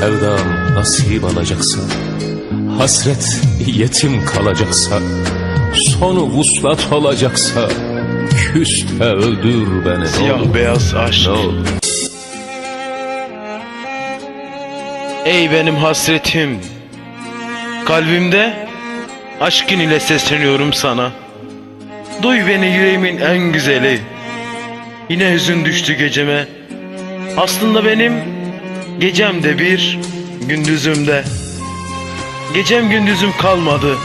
sevdam nasip alacaksa Hasret yetim kalacaksa Sonu vuslat olacaksa Küs öldür beni Siyah olur, beyaz aşk. Ey benim hasretim. Kalbimde aşkın ile sesleniyorum sana. Duy beni yüreğimin en güzeli. Yine hüzün düştü geceme. Aslında benim gecem de bir, gündüzüm de. Gecem gündüzüm kalmadı.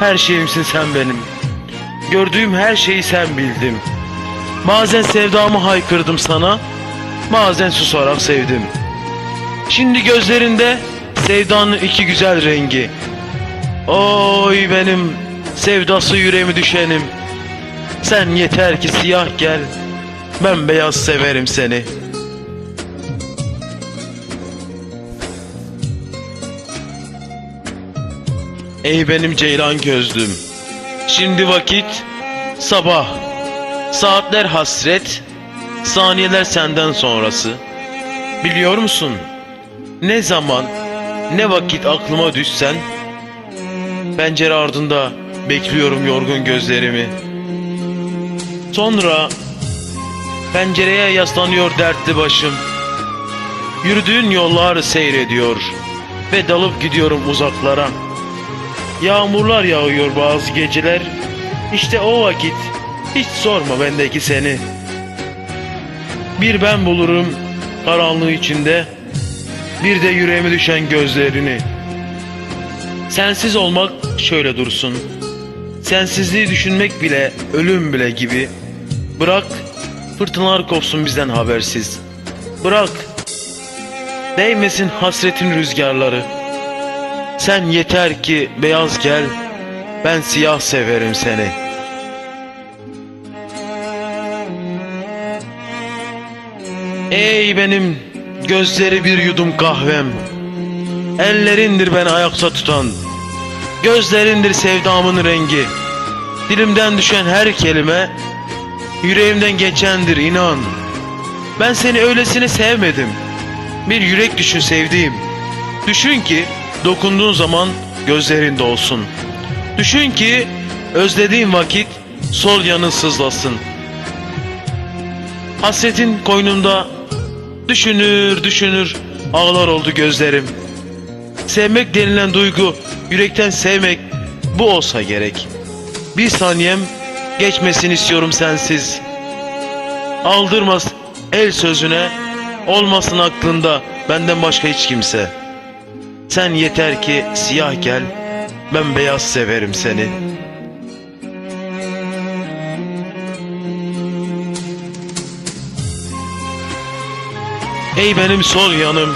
Her şeyimsin sen benim. Gördüğüm her şeyi sen bildim. Bazen sevdamı haykırdım sana, bazen susarak sevdim. Şimdi gözlerinde sevdanın iki güzel rengi. Oy benim sevdası yüreğimi düşenim. Sen yeter ki siyah gel, ben beyaz severim seni. Ey benim ceylan gözlüm, şimdi vakit sabah, saatler hasret, saniyeler senden sonrası. Biliyor musun? Ne zaman, ne vakit aklıma düşsen, pencere ardında bekliyorum yorgun gözlerimi. Sonra pencereye yaslanıyor dertli başım. Yürüdüğün yollar seyrediyor ve dalıp gidiyorum uzaklara. Yağmurlar yağıyor bazı geceler. İşte o vakit hiç sorma bendeki seni. Bir ben bulurum karanlığı içinde bir de yüreğime düşen gözlerini. Sensiz olmak şöyle dursun. Sensizliği düşünmek bile ölüm bile gibi. Bırak fırtınalar kopsun bizden habersiz. Bırak değmesin hasretin rüzgarları. Sen yeter ki beyaz gel. Ben siyah severim seni. Ey benim gözleri bir yudum kahvem. Ellerindir beni ayakta tutan. Gözlerindir sevdamın rengi. Dilimden düşen her kelime yüreğimden geçendir inan. Ben seni öylesine sevmedim. Bir yürek düşün sevdiğim. Düşün ki dokunduğun zaman gözlerinde olsun. Düşün ki özlediğin vakit sol yanın sızlasın. Hasretin koynumda düşünür düşünür ağlar oldu gözlerim. Sevmek denilen duygu yürekten sevmek bu olsa gerek. Bir saniyem geçmesin istiyorum sensiz. Aldırmaz el sözüne olmasın aklında benden başka hiç kimse. Sen yeter ki siyah gel ben beyaz severim seni. Ey benim sol yanım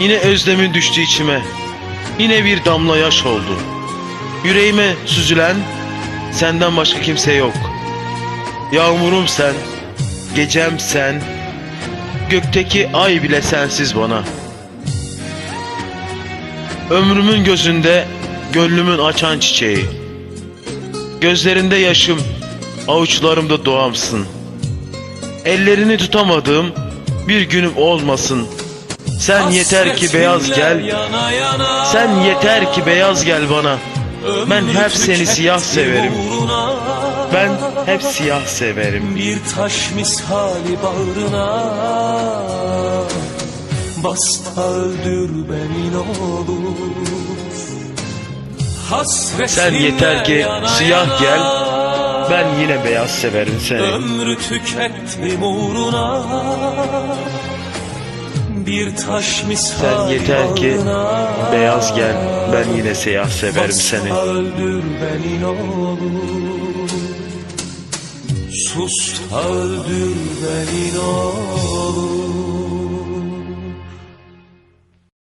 Yine özlemin düştü içime. Yine bir damla yaş oldu. Yüreğime süzülen Senden başka kimse yok. Yağmurum sen Gecem sen Gökteki ay bile sensiz bana Ömrümün gözünde Gönlümün açan çiçeği Gözlerinde yaşım Avuçlarımda doğamsın Ellerini tutamadığım bir günüm olmasın. Sen yeter ki beyaz gel. Sen yeter ki beyaz gel bana. Ben hep seni siyah severim. Ben hep siyah severim. Bir taş misali bağrına Bas da öldür beni ne olur Sen yeter ki siyah gel. Ben yine beyaz severim seni. Ömrü tükettim uğruna Bir taş misali Sen yeter ki bağrına beyaz gel. Ben yine siyah severim seni. öldür beni ne olur Sus öldür beni ne olur